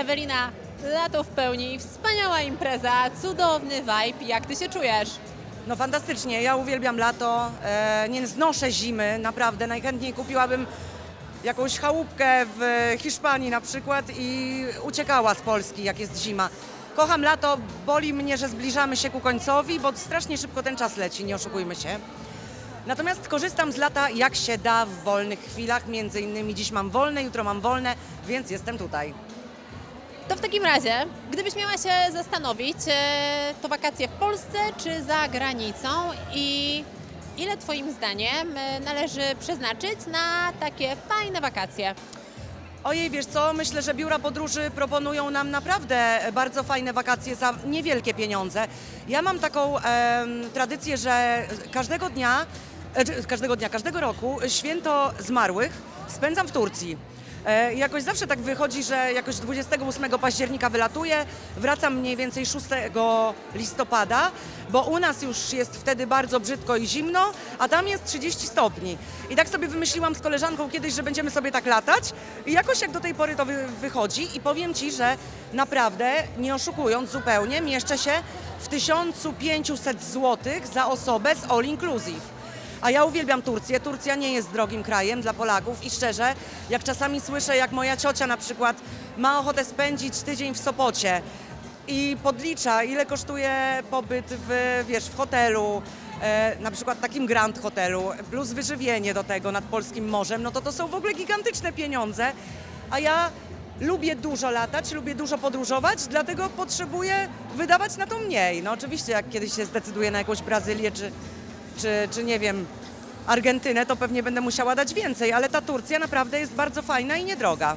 Ewelina, lato w pełni, wspaniała impreza, cudowny vibe. Jak ty się czujesz? No fantastycznie, ja uwielbiam lato, e, nie znoszę zimy, naprawdę. Najchętniej kupiłabym jakąś chałupkę w Hiszpanii na przykład i uciekała z Polski, jak jest zima. Kocham lato, boli mnie, że zbliżamy się ku końcowi, bo strasznie szybko ten czas leci, nie oszukujmy się. Natomiast korzystam z lata jak się da w wolnych chwilach, między innymi dziś mam wolne, jutro mam wolne, więc jestem tutaj. To w takim razie, gdybyś miała się zastanowić, e, to wakacje w Polsce czy za granicą i ile Twoim zdaniem e, należy przeznaczyć na takie fajne wakacje? Ojej, wiesz co, myślę, że biura podróży proponują nam naprawdę bardzo fajne wakacje za niewielkie pieniądze. Ja mam taką em, tradycję, że każdego dnia, e, każdego dnia, każdego roku święto zmarłych spędzam w Turcji. E, Jakoś zawsze tak wychodzi, że jakoś 28 października wylatuję, wracam mniej więcej 6 listopada, bo u nas już jest wtedy bardzo brzydko i zimno, a tam jest 30 stopni. I tak sobie wymyśliłam z koleżanką kiedyś, że będziemy sobie tak latać i jakoś jak do tej pory to wy, wychodzi i powiem Ci, że naprawdę, nie oszukując zupełnie, mieszczę się w 1500 zł za osobę z all inclusive. A ja uwielbiam Turcję. Turcja nie jest drogim krajem dla Polaków i szczerze, jak czasami słyszę, jak moja ciocia na przykład ma ochotę spędzić tydzień w Sopocie i podlicza, ile kosztuje pobyt w, wiesz, w hotelu, e, na przykład takim Grand Hotelu, plus wyżywienie do tego nad Polskim Morzem, no to to są w ogóle gigantyczne pieniądze. A ja lubię dużo latać, lubię dużo podróżować, dlatego potrzebuję wydawać na to mniej. No oczywiście, jak kiedyś się zdecyduję na jakąś Brazylię czy, czy, czy nie wiem, Argentynę, to pewnie będę musiała dać więcej, ale ta Turcja naprawdę jest bardzo fajna i niedroga.